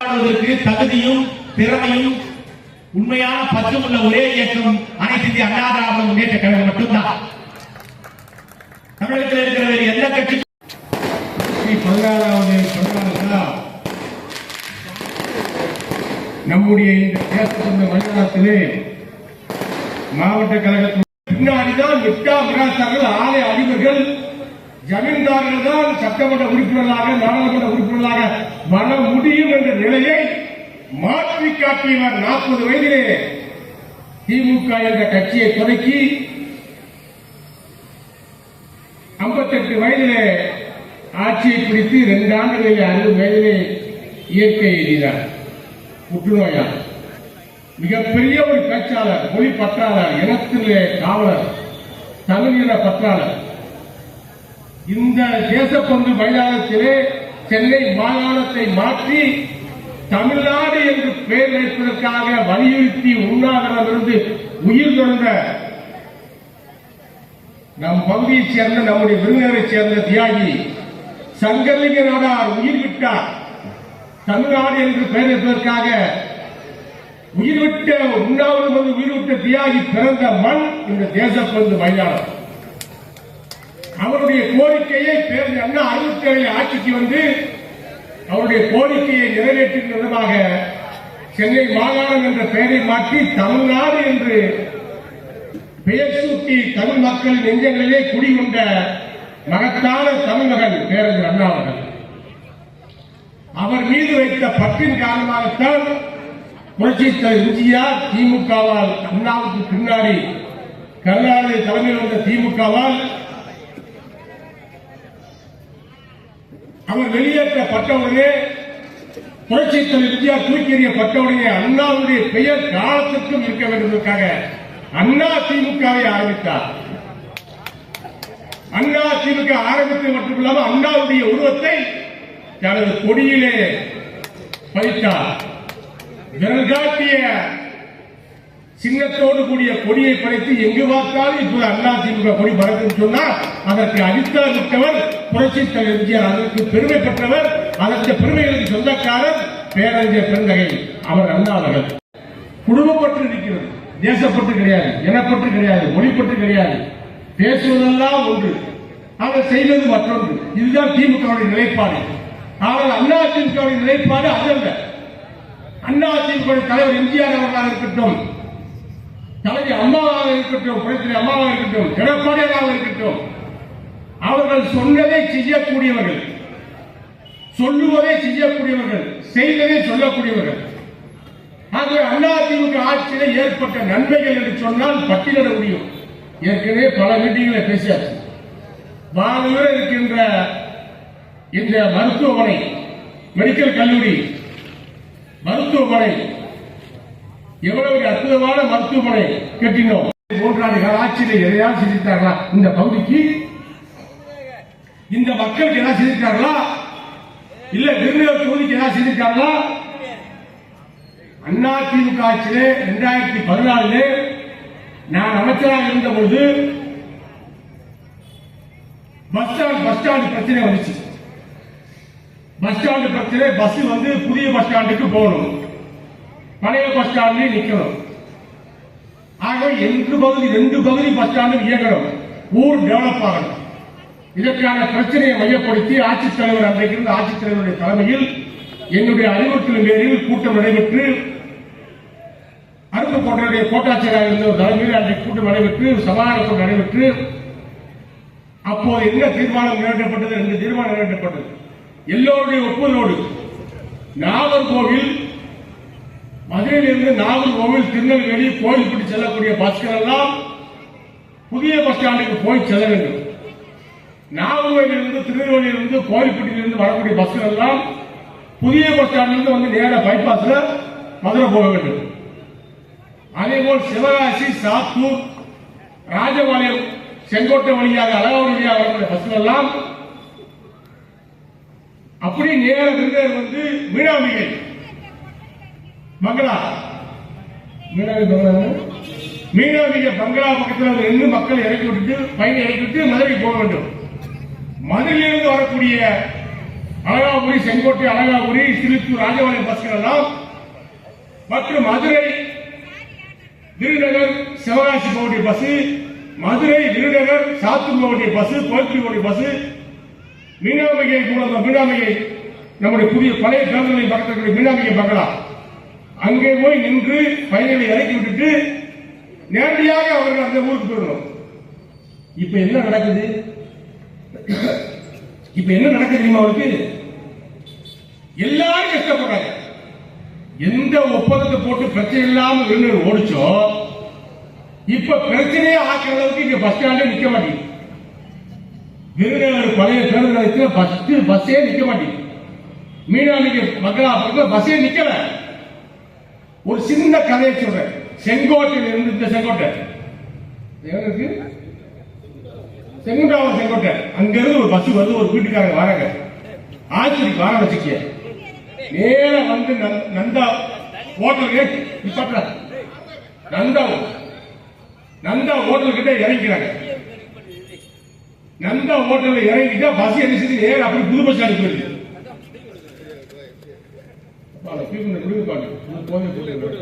போராடுவதற்கு தகுதியும் திறமையும் உண்மையான பச்சமுள்ள ஒரே இயக்கம் அனைத்து இந்திய அண்ணா திராவிட முன்னேற்ற கழகம் மட்டும்தான். தமிழகத்தில் இருக்கிற வேறு எந்த கட்சி பதினாறாவது நம்முடைய இந்த தேசத்தின் மண்டலத்திலே மாவட்ட கழகத்தின் பின்னாடிதான் மிக்கா மிராசார்கள் ஆலய அதிபர்கள் ஜமீன்தார்கள் தான் சட்டமன்ற உறுப்பினர்களாக நாடாளுமன்ற உறுப்பினர்களாக வர முடியும் என்ற நிலையை மாற்றி காட்டியவர் நாற்பது வயதிலே. திமுக என்ற கட்சியை தொடக்கி ஐம்பத்தெட்டு வயதிலே ஆட்சியை பிடித்து இரண்டு ஆண்டுகளில் அறுபது வயதிலே இயற்கை எழுதினார் புற்றுநோயால் மிகப்பெரிய ஒரு பேச்சாளர் மொழி பற்றாளர் இனத்திலே காவலர் தமிழின பற்றாளர். இந்த தேசப்பந்து மைதானத்திலே சென்னை மாகாணத்தை மாற்றி தமிழ்நாடு என்று பெயர் வைப்பதற்காக வலியுறுத்தி உண்ணாவிரமிருந்து உயிர் தொடர்ந்த நம் பகுதியைச் சேர்ந்த நம்முடைய விருந்தினரைச் சேர்ந்த தியாகி சங்கர்லிங்க நாடார் உயிர் விட்டார். தமிழ்நாடு என்று பெயர் வைப்பதற்காக உயிர்விட்ட விட்ட உயிர்விட்ட தியாகி பிறந்த மண் இந்த தேசப்பந்து மைதானம் அவருடைய கோரிக்கையை பேருந்து அண்ணா அறுபத்தி ஏழு ஆட்சிக்கு வந்து அவருடைய கோரிக்கையை நிறைவேற்றும் விதமாக சென்னை மாகாணம் என்ற பெயரை மாற்றி தமிழ்நாடு என்று பெயர் சூட்டி தமிழ் மக்கள் நெஞ்சங்களிலே குடிகொண்ட மகத்தான தமிழகன் பேரறிஞர் அண்ணா அவர்கள். அவர் மீது வைத்த பற்றின் காரணமாகத்தான் புரட்சித் எம்ஜிஆர் திமுகவால் அண்ணாவுக்கு பின்னாடி கருணாநிதி தலைமையில் வந்த திமுகவால் அவர் வெளியேற்றப்பட்டவுடனே புரட்சி தலைவர் எம்ஜிஆர் தூக்கி எறியப்பட்டவுடனே அண்ணாவுடைய பெயர் காலத்திற்கும் இருக்க வேண்டும் அண்ணா திமுகவை ஆரம்பித்தார். அண்ணா திமுக ஆரம்பித்தது மட்டுமில்லாமல் அண்ணாவுடைய உருவத்தை தனது கொடியிலே பதித்தார். விரல் காட்டிய சின்னத்தோடு கூடிய கொடியை படைத்து எங்கு பார்த்தாலும் இப்போது அண்ணா திமுக கொடி பறக்கும் சொன்னால் அதற்கு அடித்தளம் விட்டவர் புரட்சி தலைவர் எம்ஜிஆர் அதற்கு பெருமை பெற்றவர் அதற்கு பெருமைகளுக்கு சொந்தக்காரர் பேரறிஞர் பெருந்தகை. அவர் அண்ணா அவர்கள். குடும்பப்பட்டு இருக்கிறது. தேசப்பட்டு கிடையாது. இனப்பட்டு கிடையாது. மொழிப்பட்டு கிடையாது. பேசுவதெல்லாம் ஒன்று. அவர் செய்வது மற்றொன்று. இதுதான் திமுகவுடைய நிலைப்பாடு. ஆனால் அண்ணா திமுகவுடைய நிலைப்பாடு அதல்ல அண்ணா திமுக தலைவர் எம்ஜிஆர் அவர்களாக இருக்கட்டும் தலைவி அம்மாவாக இருக்கட்டும் புரட்சி அம்மாவாக இருக்கட்டும் எடப்பாடியாக இருக்கட்டும் அவர்கள் சொன்னதை செய்யக்கூடியவர்கள். சொல்லுவதை செய்யக்கூடியவர்கள் செய்ததை சொல்லக்கூடியவர்கள். ஆகவே அதிமுக ஆட்சியில் ஏற்பட்ட நன்மைகள் என்று சொன்னால் பட்டியலிட முடியும். ஏற்கனவே பல மீட்டிங்களை பேசியாச்சு. வானூர் இருக்கின்ற இந்த மருத்துவமனை மெடிக்கல் கல்லூரி மருத்துவமனை எவ்வளவு அற்புதமான மருத்துவமனை கட்டினோம். மூன்றாண்டு கால ஆட்சியில் எதையாவது செஞ்சிருக்காங்களா இந்த பகுதிக்கு இந்த மக்களுக்கு என்ன செஞ்சிருக்காங்களா இல்ல விருதுநகர் தொகுதிக்கு என்ன செஞ்சிருக்காங்களா அண்ணா திமுக ஆட்சியிலே இரண்டாயிரத்தி பதினாலுல நான் அமைச்சராக இருந்த பொழுது பஸ் ஸ்டாண்ட் பஸ் ஸ்டாண்ட் பிரச்சனை வந்துச்சு. பஸ் ஸ்டாண்டு பிரச்சனை பஸ் வந்து புதிய பஸ் ஸ்டாண்டுக்கு போகணும். பழைய பஸ் ஸ்டாண்ட்லயே நிக்கணும். ஆக எந்த பகுதி ரெண்டு பகுதி பஸ் ஸ்டாண்டும் இயங்கணும். ஊர் டெவலப் ஆகணும். இதற்கான பிரச்சனையை மையப்படுத்தி ஆட்சித்தலைவர் அன்றைக்கு இருந்த ஆட்சித்தலைவருடைய தலைமையில் என்னுடைய அறிவுறுத்தலின் பேரில் கூட்டம் நடைபெற்று அருப்புக்கோட்டையுடைய கோட்டாட்சியராக இருந்த ஒரு தலைமையில் அன்றைக்கு கூட்டம் நடைபெற்று சமாதானத்தில் நடைபெற்று அப்போது என்ன தீர்மானம் நிறைவேற்றப்பட்டது ரெண்டு தீர்மானம் நிறைவேற்றப்பட்டது. எல்லோருடைய ஒப்புதலோடு நாகர்கோவில் மதுரையிலிருந்து நாகர்கோவில் திருநெல்வேலி கோயில்பட்டி செல்லக்கூடிய பஸ்கள் எல்லாம் புதிய பஸ் ஸ்டாண்டுக்கு போய் செல்ல வேண்டும். நாகர்கோவிலிருந்து திருநெல்வேலியிலிருந்து கோயில்பட்டியிலிருந்து வரக்கூடிய பஸ்கள் எல்லாம் புதிய பஸ் ஸ்டாண்டிலிருந்து வந்து நேர பைபாஸ்ல மதுரை போக வேண்டும். அதேபோல் சிவகாசி சாத்தூர் ராஜபாளையம் செங்கோட்டை வழியாக அழகாவூர் வழியாக வரக்கூடிய பஸ்கள் எல்லாம் அப்படி நேர விருதுநகர் வந்து மீனாம்பிகை. பங்களா மீனாம்பிகை பங்களா மீனாம்பிகை பங்களா பக்கத்தில் இருந்து மக்கள் இறக்கி விட்டுட்டு பயணி இறக்கி விட்டு மதுரை போக வேண்டும். மதுரையிலிருந்து வரக்கூடிய அழகாபுரி செங்கோட்டை அழகாபுரி சிலுத்தூர் ராஜபாளையம் பஸ்கள் எல்லாம் மற்றும் மதுரை விருதுநகர் சிவகாசி போகக்கூடிய பஸ் மதுரை விருதுநகர் சாத்தூர் போகக்கூடிய பஸ் கோயம்புத்தூர் போகக்கூடிய பஸ் மீனாமிகை மீனாமிகை நம்முடைய புதிய பழைய பேருந்துகளை பக்கத்தில் மீனாமிகை பார்க்கலாம் அங்கே போய் நின்று பயணிகளை இறக்கி விட்டுட்டு நேரடியாக அவர்கள் அந்த ஊருக்கு போயிடணும் இப்ப என்ன நடக்குது? இப்ப என்ன நடக்குது தெரியுமா அவருக்கு? எல்லாரும் கஷ்டப்படுறாங்க. எந்த ஒப்பந்தத்தை போட்டு பிரச்சனை இல்லாம விருந்தினர் ஓடிச்சோ இப்ப பிரச்சனையே ஆக்கிற அளவுக்கு இங்க பஸ் ஸ்டாண்டே நிக்க மாட்டேங்குது. விருதுநகர் பழைய பேருந்து நிலையத்தில் பஸ் பஸ்ஸே நிக்க மாட்டேங்குது. மீனாளிக்கு மக்களா பஸ்ஸே நிக்கல. ஒரு சின்ன கதையை சொல்றேன். செங்கோட்டையில் இருந்து இந்த செங்கோட்டை. எங்க இருக்கு செங்கோட்டை. அங்க இருந்து ஒரு பஸ் வருது ஒரு வீட்டுக்காரங்க வராங்க. ஆச்சரிக்கு வர வச்சுக்க நேர வந்து நந்- நந்தா கேட்டு நிப்பாட்டுற நந்தா நந்தா ஹோட்டல் கிட்ட இறங்கிக்கிறாங்க. நந்தா ஹோட்டல்ல இறங்கிட்டா பஸ் என்ன செய்யுது அப்படி புது பஸ் ஸ்டாண்ட் பாரு, பீப்புள் கொடுங்க பாரு. நான் போதும், போட்டு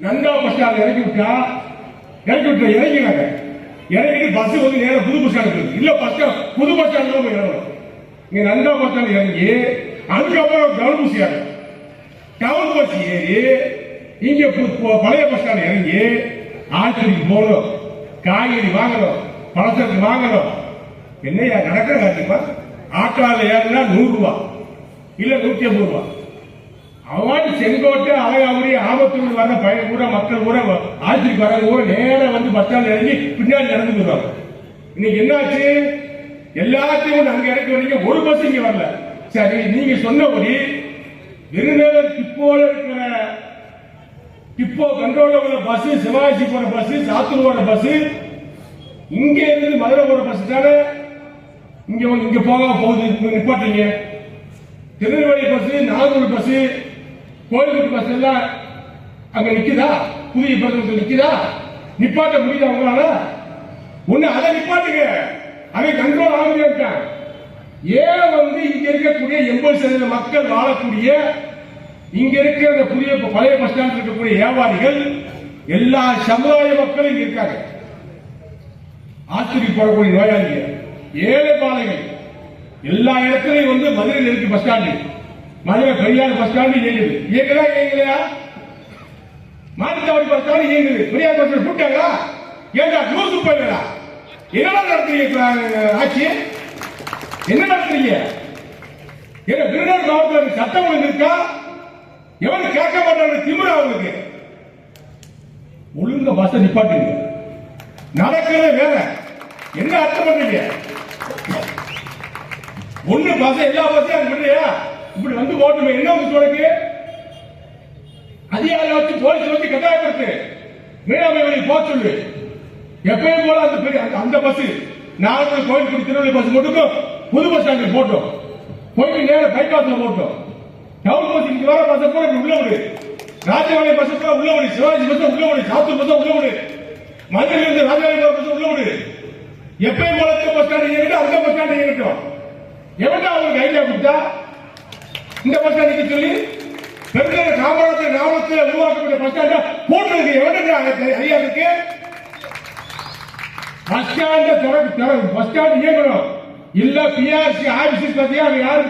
நந்தா பஸ் ஸ்டாண்ட் இறக்கி விட்டா இறக்கி விட்டா இறங்கினாங்க இறங்கிட்டு பஸ் வந்து நேரம் புது பஸ் ஸ்டாண்ட் இல்ல பஸ் ஸ்டாண்ட் புது பஸ் ஸ்டாண்ட் தான் போய் இறங்கணும். இங்க நந்தா பஸ் ஸ்டாண்ட் இறங்கி அதுக்கப்புறம் கவுன் ஏற. டவுன் பஸ் ஏறி இங்க பழைய பஸ் ஸ்டாண்ட் இறங்கி ஆச்சரிக்கு போகணும் காய்கறி வாங்கணும் பழசரக்கு வாங்கணும். என்னையா நடக்கிற காட்டிப்பா ஆட்டோல ஏறினா நூறு ரூபா இல்ல நூத்தி ஐம்பது ரூபா. அவன் செங்கோட்டை அழகாபுரி ஆபத்தூர் வர பையன் கூட மக்கள் கூட ஆட்சிக்கு வர கூட நேரம் வந்து பஸ் ஸ்டாண்ட் இறங்கி பின்னாடி நடந்து போடுவாங்க இன்னைக்கு என்னாச்சு? எல்லாத்தையும் அங்க இறக்க வரீங்க ஒரு பஸ் இங்க வரல. சரி நீங்க சொன்னபடி விருதுநகர் இப்போ இருக்கிற இப்போ கண்ட்ரோல்ல உள்ள பஸ் சிவாஜி போற பஸ் சாத்தூர் போற பஸ் இங்க இருந்து மதுரை போற பஸ் தானே? இங்க வந்து இங்க போக போகுது நிப்பாட்டீங்க திருநெல்வேலி பஸ் நாகூர் பஸ் கோயிலுக்கு பஸ் எல்லாம் அங்க நிக்குதா? புதிய பேருந்து நிக்குதா? நிப்பாட்ட முடியுதா உங்களால? ஒண்ணு அதை நிப்பாட்டுங்க. அதை கண்ட்ரோல் ஆகுது ஏன் வந்து இங்க இருக்கக்கூடிய எண்பது சதவீத மக்கள் வாழக்கூடிய இங்க இருக்கிற இந்த புதிய பழைய பஸ் ஸ்டாண்ட் இருக்கக்கூடிய வியாபாரிகள் எல்லா சமுதாய மக்களும் இங்க இருக்காங்க. ஆச்சரிய போடக்கூடிய நோயாளிகள் ஏழை பாலைகள் எல்லா இடத்துலையும் வந்து மதுரையில் இருக்கு bus stand. Madurai Periyar bus stand இயங்குது. இயங்குதா இயங்கலையா? மாட்டுத்தாவடி பஸ் ஸ்டாண்டு இயங்குது. பெரியார் பஸ் ஸ்டாண்ட் கூட்டாங்களா ஏண்டா நூறு போயிடா என்னடா நடத்துறீங்க ஆட்சி என்ன நடத்துறீங்க? ஏன்னா விருதுநகர் மாவட்டத்தில் சட்டம் ஒழுங்கு இருக்கா? எவனு கேட்க மாட்டாங்க திமிரா அவங்களுக்கு ஒழுங்க பஸ் நிப்பாட்டுங்க. நடக்கிறது வேற. என்ன அர்த்தம் பண்றீங்க? ஒண்ணு பஸ் எல்லா பஸ்ஸையும் அங்க பண்றியா? இப்படி வந்து ஓட்டுமே. என்ன வந்து உனக்கு? அதிகாரி வச்சு போலீஸ் வச்சு கட்டாயப்படுத்து. மீனாமை போக சொல்லு. எப்பயும் போல அந்த பெரிய அந்த- அந்த பஸ் நாகர்கோவில் கோயில்பட்டி திருநெல்வேலி பஸ் மட்டும் புது பஸ் ஸ்டாண்டில் போட்டோம். போயிட்டு நேரம் பைபாஸ்ல போட்டோம். டவுன் பஸ் இங்க வர பஸ் கூட இப்படி உள்ள விடு ராஜபாளையம் பஸ் கூட உள்ள விடு சிவாஜி பஸ் உள்ள விடு சாத்தூர் பஸ் உள்ள விடு மதுரையில இருந்து ராஜபாளையம் பஸ் உள்ள விடு எப்பயும் போல பஸ் ஸ்டாண்ட் இயங்கட்டும் அந்த பஸ் ஸ்டாண்ட் இயங்கட்டும் எவன்டா அவங்களுக்கு ஐடியா கொடுத்தா? இந்த பஸ் ஸ்டாண்ட் சொல்லி பெருந்தர காமராஜர் கிராமத்தில் உருவாக்கப்பட்ட பஸ் ஸ்டாண்ட போட்டுருக்கு. எவனுக்கு ஐயா இருக்கு? பஸ் ஸ்டாண்ட திற பஸ் ஸ்டாண்ட் இயங்கணும். இல்ல பிஆர்சி ஆபீஸ் பத்தியா? அங்க யாரு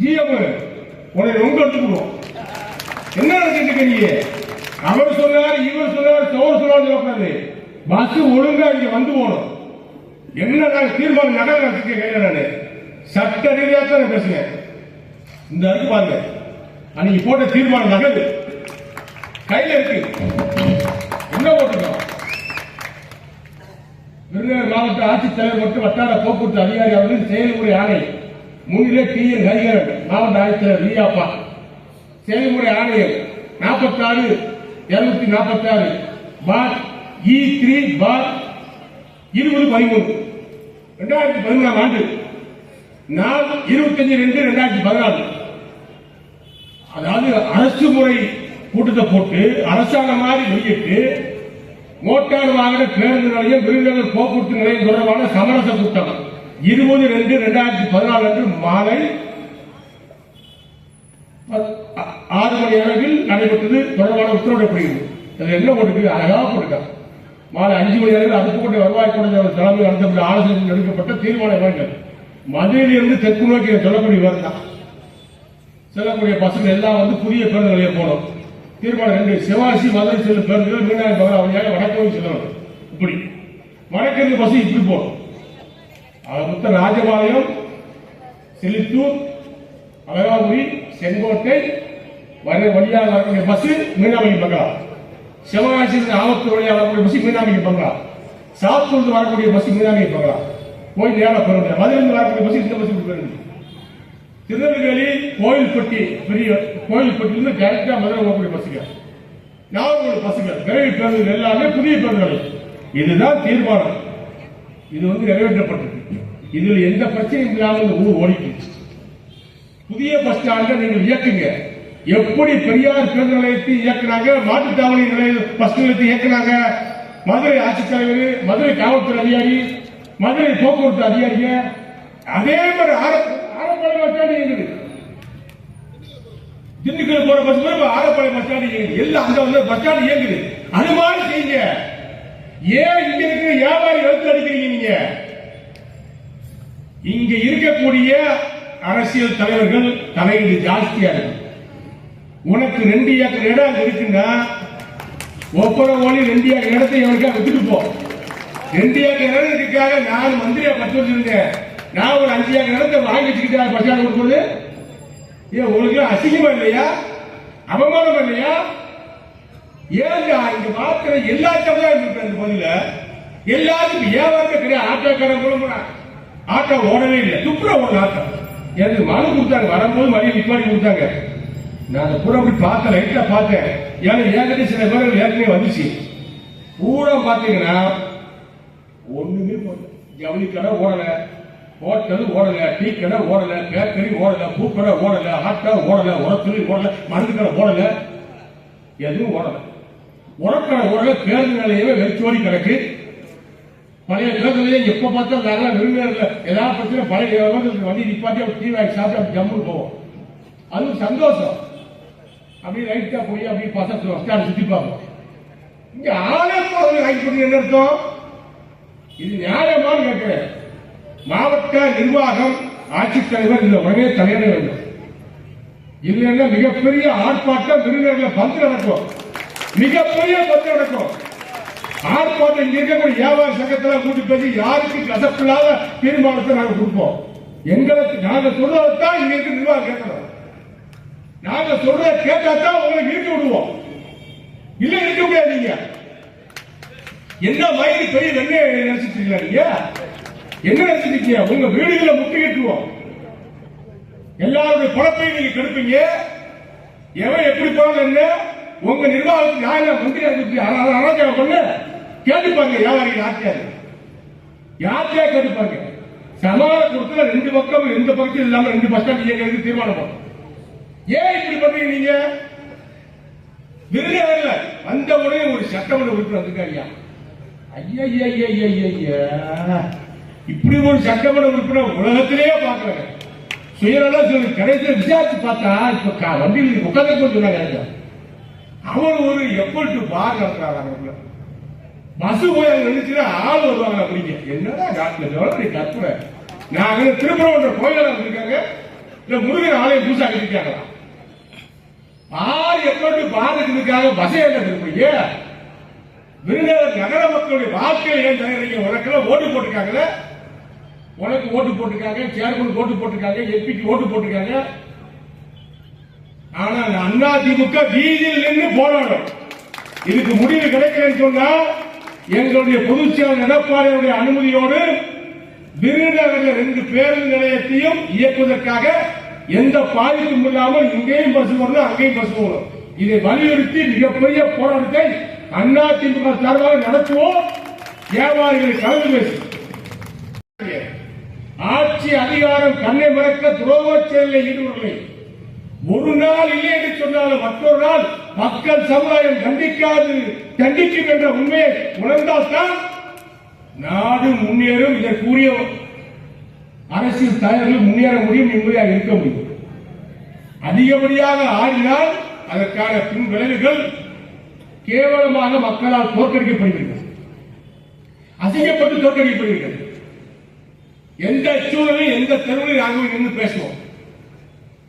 ஜிஎம் உன்னை ரொம்ப எடுத்துக்கணும். என்ன நடந்துட்டு இருக்க நீ அவர் சொன்னார் இவர் சொன்னார் சோர் சொன்னார் சொல்லக்கூடாது பஸ் ஒழுங்கா இங்க வந்து போகணும். என்ன நான் தீர்மானம் நகர கையில நானு. சட்ட ரீதியா தான் நான் இந்த இருக்கு பாருங்க. அன்னைக்கு போட்ட தீர்மானம் நகல் கையில இருக்கு. என்ன போட்டுருக்கோம்? விருதுநகர் மாவட்ட ஆட்சித்தலைவர் மற்றும் வட்டார போக்குவரத்து அதிகாரி அவர்களின் செயல்முறை ஆணை முன்னிலை டி என் ஹரிகரன் மாவட்ட ஆட்சித்தலைவர் வியாப்பா செயல்முறை ஆணையம் நாற்பத்தாறு இருநூத்தி நாற்பத்தாறு பார் இ த்ரீ பார் இருபது பதிமூணு. ரெண்டாயிரத்தி பதிமூணாம் ஆண்டு. நாலு இருபத்தஞ்சு ரெண்டு ரெண்டாயிரத்தி பதினாலு அதாவது அரசு முறை கூட்டத்தை போட்டு அரசாங்கம் மாதிரி வெளியிட்டு மோட்டார் வாகன பேருந்து நிலையம் விருதுநகர் போக்குவரத்து நிலையம் தொடர்பான சமரச கூட்டம். இருபது ரெண்டு ரெண்டாயிரத்தி பதினாலு அன்று மாலை ஆறு மணி அளவில் நடைபெற்றது தொடர்பான உத்தரவிடப்படுகிறது அது என்ன போட்டுருக்கு? அழகா போட்டுருக்காங்க மாலை அஞ்சு மணி அளவில் அருப்புக்கோட்டை வருவாய் குழந்தை தலைமை நடத்தப்பட்ட ஆலோசனை எடுக்கப்பட்ட தீர்மானம் வேண்டல் மதுரையிலிருந்து தெற்கு நோக்கி சொல்லக்கூடிய வேறு தான். செல்லக்கூடிய பசங்க எல்லாம் வந்து புதிய பேருந்து போனோம் போகணும். தீர்மானம் ரெண்டு சிவாசி மதுரை செல்லும் பேருந்துகள் மீனாட்சி பகவான் வழியாக வடக்கு செல்லணும். இப்படி. வடக்கிருந்து பஸ் இப்படி போகணும். ஆக மொத்தம் ராஜபாளையம் செலித்தூர் அழகாபுரி செங்கோட்டை வர வழியாக வரக்கூடிய பஸ் மீனாமணி பங்களா சிவகாசி ஆபத்து வழியாக வரக்கூடிய பஸ் மீனாமிக்கு பங்களா சாத்தூர் வரக்கூடிய பஸ் மீனாமிக்கு பங்களா போய் நேரம் பெருங்க மதுரைந்து வரக்கூடிய பஸ் இந்த பஸ் பெருங்க திருநெல்வேலி கோயில்பட்டி பெரிய கோயில்பட்டியிலிருந்து டைரக்டா மதுரை போகக்கூடிய பஸ்ஸுகள் நாகர்கோவில் பஸ்ஸுகள் விரைவு பேருந்துகள் எல்லாமே புதிய பேருந்துகள். இதுதான் தீர்மானம். இது வந்து நிறைவேற்றப்பட்டிருக்கு. இதில் எந்த பிரச்சனையும் இல்லாமல் இந்த ஊர் ஓடிக்கும் புதிய பஸ் ஸ்டாண்ட நீங்கள் இயக்குங்க. எப்படி பெரியார் பேருந்து நிலையத்தை இயக்குனாங்க மாட்டுத்தாவணி நிலைய பஸ் நிலையத்தை இயக்குனாங்க? மதுரை ஆட்சித்தலைவர் மதுரை காவல்துறை அதிகாரி மதுரை போக்குவரத்து அதிகாரிங்க. அதே மாதிரி ஆரம்ப பஸ் ஸ்டாண்ட் இயங்குது திண்டுக்கல் போற பஸ் மாதிரி ஆரப்பாளையம் பஸ் ஸ்டாண்ட் இயங்குது எல்லாம் அங்க வந்து பஸ் ஸ்டாண்ட் இயங்குது. அது மாதிரி செய்யுங்க. ஏன் இங்க இருக்கிற வியாபாரி எழுத்து அடிக்கிறீங்க நீங்க? இங்க இருக்கக்கூடிய அரசியல் தலைவர்கள் தலையீடு ஜாஸ்தியா இருக்கு. உனக்கு ரெண்டு ஏக்கர் இடம் அங்க இருக்குன்னா ஒப்பர ஓடி ரெண்டு ஏக்கர் இடத்தை எவனுக்கா விட்டுட்டு போ. ரெண்டு ஏக்கர் இடம் இருக்காக நான் மந்திரியா பத்து வருஷம் இருந்தேன். நான் ஒரு அஞ்சு ஏக்கர் இடத்தை வாங்கி வச்சுக்கிட்டா பச்சாடு கொடுக்குறது ஏன் உங்களுக்கு அசிங்கமா இல்லையா? அவமானம் இல்லையா? ஏங்க இங்க பார்க்கிற எல்லா தமிழரும் இருக்கு அந்த பகுதியில். எல்லாத்துக்கும் வியாபாரமே கிடையாது. ஆட்டோக்காரன் கூட ஆட்டம் ஓடவே இல்லை. துப்புர ஓடல ஆட்டம். எனக்கு மனு கொடுத்தாங்க. வரும்போது மறுபடியும் நிப்பாடி கொடுத்தாங்க. நான் அந்த பூரா அப்படி பார்த்த லைட்டா பார்த்தேன். ஏன்னா ஏற்கனவே சில பேர் ஏற்கனவே வந்துச்சு. பூரா பார்த்தீங்கன்னா ஒண்ணுமே ஜவுளி கடை ஓடல. ஹோட்டல் ஓடல. டீ கடை ஓடல. பேக்கரி ஓடல. பூக்கடை ஓடல. ஆட்டோ ஓடல. உரத்துறை ஓடல. மருந்து கடை ஓடல. எதுவும் ஓடல. உரக்கடை ஓடல. பேருந்து நிலையமே வெறிச்சோடி கிடக்கு. பழைய பேருந்துலயே எப்ப பார்த்தா நாங்களாம் விரும்பினர்ல ஏதாவது பிரச்சனை பழைய விவரத்துக்கு வண்டி நிப்பாட்டி அவர் டீ வாங்கி சாப்பிட்டு அப்படி ஜம்முன்னு போவோம். அது சந்தோஷம். அப்படி ரைட்டா போய் அப்படி பசங்க ஸ்டாண்ட் சுத்தி பார்ப்போம். இங்க ஆளே போறது வாங்கி பண்ணி என்ன அர்த்தம்? இது நியாயமானு கேட்கிறேன். மாவட்ட நிர்வாகம் ஆட்சித்தலைவர் இந்த உடனே தலையிட வேண்டும். இல்லைன்னா மிகப்பெரிய ஆர்ப்பாட்டம் விருந்தினர்களை பந்து நடக்கும். மிகப்பெரிய பந்து நடக்கும். ஆர்ப்பாட்டம் இங்க இருக்கக்கூடிய வியாபார சங்கத்தில் கூட்டி பேசி யாருக்கு கசப்பில்லாத தீர்மானத்தை நாங்கள் கொடுப்போம். எங்களுக்கு நாங்க சொல்றதான் இங்க இருக்கு நிர்வாகம் கேட்கணும் நாங்க சொல்றத கேட்டாதான் உங்களை இழுத்து விடுவோம். இல்ல இருக்க முடியாது நீங்க. என்ன மாதிரி பெரிய வெண்ணெய் நினைச்சிட்டு இருக்கீங்களா நீங்க? என்ன நினைச்சிருக்கீங்க உங்க வீடுகளை முட்டுக்கிட்டுருவோம் எல்லாருடைய பணத்தையும் நீங்க கெடுப்பீங்க. எவன் எப்படி போனாலும் உங்க நிர்வாகத்துக்கு யாரும் மந்திரி அனுப்பி அராஜகம் பண்ணு. கேட்டுப்பாங்க வியாபாரிகள் ஆட்சியாரு யார்கிட்டயா கேட்டுப்பாங்க சமாள கொடுத்துல ரெண்டு பக்கம் எந்த பக்கத்தில் இல்லாம ரெண்டு பஸ் ஸ்டாண்ட் இயங்கிறது தீர்மானம் ஏன் இப்படி பண்றீங்க நீங்க? விருதுநகர்ல வந்த உடனே ஒரு சட்டமன்ற உறுப்பினர் வந்திருக்காருயா ஐயா ஐயா ஐயா ஐயா இப்படி ஒரு சட்டமன்ற உறுப்பினர் உலகத்திலேயே பாக்குறாங்க சுயநலம் சொல்லி கடைசியில் விசாரிச்சு பார்த்தா இப்ப வண்டியில் உட்காந்து சொன்னாங்க அவர் ஒரு எப்பல் டு பார் நடத்துறாங்க பசு போய் அங்க நினைச்சுன்னா ஆள் வருவாங்க அப்படிங்க என்னடா நாட்டுல எவ்வளவு கற்பனை நாங்க திருப்பரங்குன்ற கோயில இருக்காங்க இல்ல முருகன் ஆலயம் புதுசா கட்டிருக்காங்களா ஆறு எப்படி பாதுகாக்கிறதுக்காக பசை என்ன திருப்பீங்க விருதுநகர் நகர மக்களுடைய வாழ்க்கையில் ஏன் தகுறீங்க உனக்கெல்லாம் ஓட்டு போட்டிருக்காங்கல்ல உனக்கு ஓட்டு போட்டிருக்காங்க சேர்மன் ஓட்டு போட்டிருக்காங்க எம்பிக்கு ஓட்டு போட்டிருக்காங்க. ஆனா அண்ணா திமுக வீதியில் நின்று போராடும். இதுக்கு முடிவு கிடைக்கலன்னு சொன்னா எங்களுடைய பொதுச் செயலர் எடப்பாடியுடைய அனுமதியோடு விருதுநகர் ரெண்டு பேருந்து நிலையத்தையும் இயக்குவதற்காக எந்த பாதிப்பும் இல்லாமல் இங்கேயும் பஸ் வரணும் அங்கேயும் பஸ் வரும் இதை வலியுறுத்தி மிகப்பெரிய போராட்டத்தை அண்ணா திமுக சார்பாக நடத்துவோம். வியாபாரிகளை கலந்து பேசு ஆட்சி அதிகாரம் கண்ணை மறக்க துரோக செயலில் ஈடுபடலை ஒரு நாள் இல்லை என்று சொன்னாலும் மற்றொரு நாள் மக்கள் சமுதாயம் கண்டிக்காது கண்டிக்கும் என்ற உண்மையை உணர்ந்தால்தான் நாடு முன்னேறும் இதற்குரிய அரசியல் தலைவர்கள் முன்னேற முடியும் நிம்மதியாக இருக்க முடியும். அதிகப்படியாக ஆடினால் அதற்கான பின் விளைவுகள் கேவலமாக மக்களால் தோற்கடிக்கப்படுகிறது அசிங்கப்பட்டு தோற்கடிக்கப்படுகிறது எந்த சூழலில் எந்த தெருவில் நாங்கள் நின்று பேசுவோம்?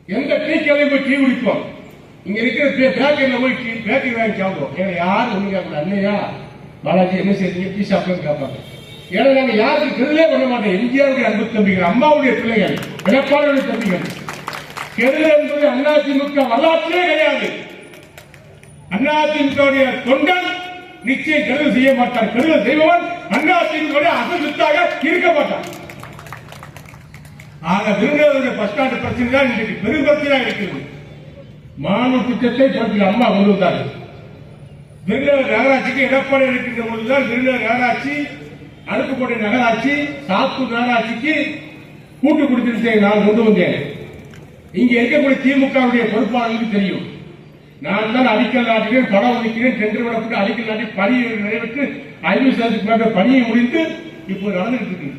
எந்த டீ கடையில் போய் டீ குடிப்போம்? இங்க இருக்கிற பேக்கரியில போய் பேக்கரி வாங்கி சாப்பிடுவோம். ஏன்னா யாரும் ஒண்ணு கேட்கல அண்ணையா பாலாஜி என்ன செய்றீங்க? டீ சாப்பிடுன்னு கேட்பாங்க. ஏன்னா நாங்க யாருக்கு கெடுதலே பண்ண மாட்டோம். எம்ஜிஆருடைய அன்பு தம்பிகள் அம்மாவுடைய பிள்ளைகள் எடப்பாடியுடைய தம்பிகள். கெடுதல் என்பது அதிமுக வரலாற்றே கிடையாது. அதிமுகவுடைய தொண்டன் நிச்சயம் கெடுதல் செய்ய மாட்டார். கெடுதல் செய்பவன் அதிமுக அசல் இருக்க மாட்டான். ஆக விருந்தினருடைய பஸ் ஸ்டாண்ட் பிரச்சனை தான் இன்றைக்கு பெரும் பிரச்சனையாக இருக்கிறது. மாணவர் திட்டத்தை பற்றி அம்மா கொண்டு வந்தார்கள் விருதுநகர் நகராட்சிக்கு எடப்பாடி இருக்கின்ற பொழுதுதான் விருதுநகர் நகராட்சி அருப்புக்கோட்டை நகராட்சி சாத்தூர் நகராட்சிக்கு கூட்டு குடித்திருத்தை நான் கொண்டு வந்தேன். இங்க இருக்கக்கூடிய திமுகவுடைய பொறுப்பாளர்களுக்கு தெரியும். நான் தான் அடிக்கல் நாட்டுகிறேன் படம் ஒதுக்கிறேன் டெண்டர் விடப்பட்டு அடிக்கல் நாட்டி பணி நிறைவேற்று ஐந்து சதவீதத்துக்கு மேல பணியை முடிந்து இப்போ நடந்துட்டு இருக்கு.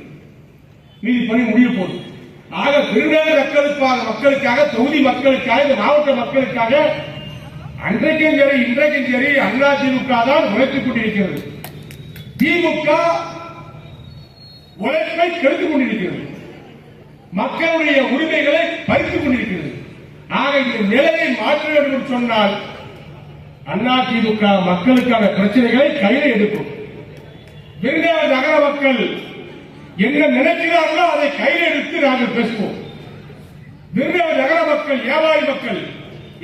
மீதி பணி முடிய போகுது. ஆக விருதுநகர் மக்களுக்காக மக்களுக்காக தொகுதி மக்களுக்காக இந்த மாவட்ட மக்களுக்காக அன்றைக்கும் சரி இன்றைக்கும் சரி அதிமுக தான் உழைத்துக் கொண்டிருக்கிறது. திமுக உழைப்பை கெடுத்துக் கொண்டிருக்கிறது. மக்களுடைய உரிமைகளை பறித்துக் கொண்டிருக்கிறது. ஆக இந்த நிலையை மாற்ற வேண்டும் என்று சொன்னால் அதிமுக மக்களுக்கான பிரச்சனைகளை கையில் எடுக்கும். விருதுநகர் நகர மக்கள் என்ன நினைக்கிறார்களோ அதை கையில் எடுத்து நாங்கள் பேசுவோம். விருதுநகர் நகர மக்கள் வியாபாரி மக்கள்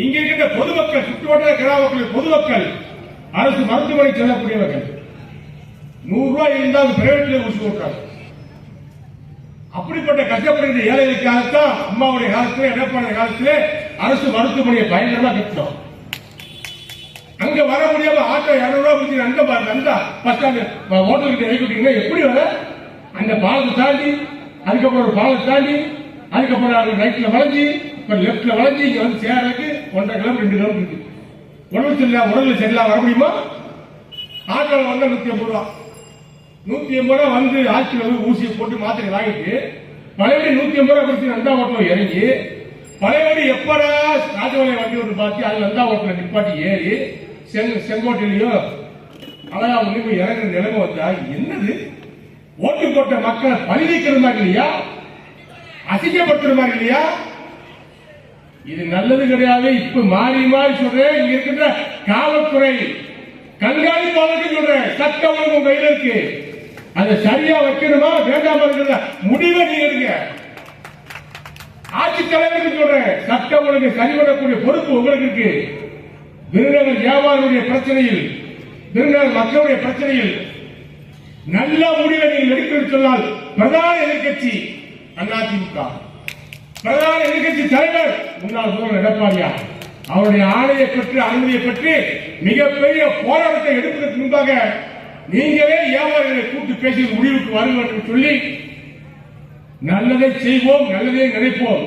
இங்க இருக்கின்ற பொதுமக்கள் சுற்றுவட்டார கிராம மக்கள் பொதுமக்கள் அரசு மருத்துவமனை செல்லக்கூடியவர்கள். நூறு ரூபாய் இருந்தால் பிரைவேட்ல ஊசி போட்டாங்க. அப்படிப்பட்ட கஷ்டப்படுகிற ஏழைகளுக்காகத்தான் அம்மாவுடைய காலத்தில் எடப்பாடி காலத்தில் அரசு மருத்துவமனையை பயங்கரமா கட்டினோம். அங்க வர முடியாம ஆட்டோ இரநூறுவா ரூபாய் அங்க பாருங்க அந்த பஸ் ஸ்டாண்ட் ஹோட்டலுக்கு இறக்கி எப்படி வர? அந்த பாலத்தை தாண்டி அதுக்கப்புறம் ஒரு பாலத்தை தாண்டி அதுக்கப்புறம் அது ரைட்ல வளைஞ்சு இப்ப லெப்ட்ல வளைஞ்சு இங்க வந்து சேரக்கு ஒன்றரை கிலோமீட்டர் ரெண்டு கிலோமீட்டர் இருக்கு. உடம்பு சரியில்லை உடம்புல சரியில்லை வர முடியுமா? ஆட்டோல வந்தால் நூத்தி ஐம்பது ரூபா. நூத்தி எண்பது ரூபா வந்து ஆட்சியில் வந்து ஊசியை போட்டு மாத்திரை வாங்கிட்டு பழையபடி நூத்தி ஐம்பது ரூபா கொடுத்து நந்தா ஓட்டம் இறங்கி பழையபடி எப்படா ராஜபாளையம் வண்டி ஒன்று பார்த்து அது நந்தா ஓட்டல நிப்பாட்டி ஏறி செங் செங்கோட்டையிலயோ அழகா போய் இறங்குற நிலைமை வந்தா என்னது? ஓட்டு போட்ட மக்களை பழிவிக்கிற மாதிரி இல்லையா அசிங்கப்படுத்துற மாதிரி இல்லையா இது நல்லது கிடையாது. இப்ப மாறி மாறி சொல்றேன். இங்க இருக்கின்ற காவல்துறை கண்காணிப்பாளர்கள் சொல்றேன். சட்டம் ஒழுங்கு உங்க கையில இருக்கு. அதை சரியா வைக்கணுமா? வேண்டாமா இருக்கிற முடிவை நீங்க எடுங்க. ஆட்சி தலைவருக்கு சொல்றேன். சட்டம் ஒழுங்கு சரிபடக்கூடிய பொறுப்பு உங்களுக்கு இருக்கு. விருதுநகர் வியாபாரியுடைய பிரச்சனையில் விருதுநகர் மக்களுடைய பிரச்சனையில் நல்ல முடிவை நீங்கள் எடுக்க சொன்னால் பிரதான எதிர்கட்சி அதிமுக பிரதான எதிர்கட்சி தலைவர் முன்னாள் முதல்வர் எடப்பாடியா அவருடைய ஆணையை பெற்று அனுமதியை பெற்று மிகப்பெரிய போராட்டத்தை எடுப்பதற்கு முன்பாக நீங்களே வியாபாரிகளை கூட்டு பேசி முடிவுக்கு வருங்கள் என்று சொல்லி நல்லதை செய்வோம் நல்லதை நினைப்போம்.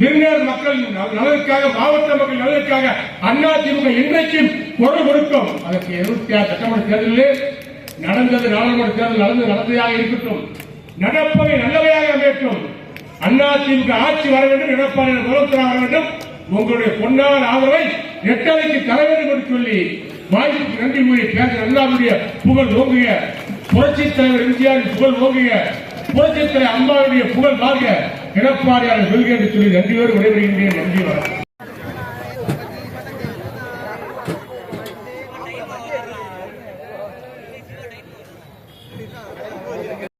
விருந்தினர் மக்கள் நலனுக்காக மாவட்ட மக்கள் நலனுக்காக அதிமுக இன்றைக்கும் குரல் கொடுக்கும் அதற்கு எழுபத்தி ஆறு சட்டமன்ற தேர்தலில் நடந்தது நாடாளுமன்ற தேர்தல் நடந்து நடந்ததாக இருக்கட்டும். நடப்பவை நல்லவையாக அமையட்டும். அதிமுக ஆட்சி வர வேண்டும் எடப்பாடி முதலமைச்சராக வர வேண்டும். உங்களுடைய பொன்னான ஆதரவை எட்டரைக்கு தர வேண்டும் என்று சொல்லி வாய்ப்புக்கு நன்றி கூறி பேச அண்ணாவுடைய புகழ் ஓங்குக. புரட்சி தலைவர் எம்ஜிஆரின் புகழ் ஓங்குக. புரட்சி தலைவர் அம்மாவுடைய புகழ் வாங்க எடப்பாடியாளர் வெல்க என்று சொல்லி நன்றியோடு விடைபெறுகின்றேன். நன்றி வணக்கம்.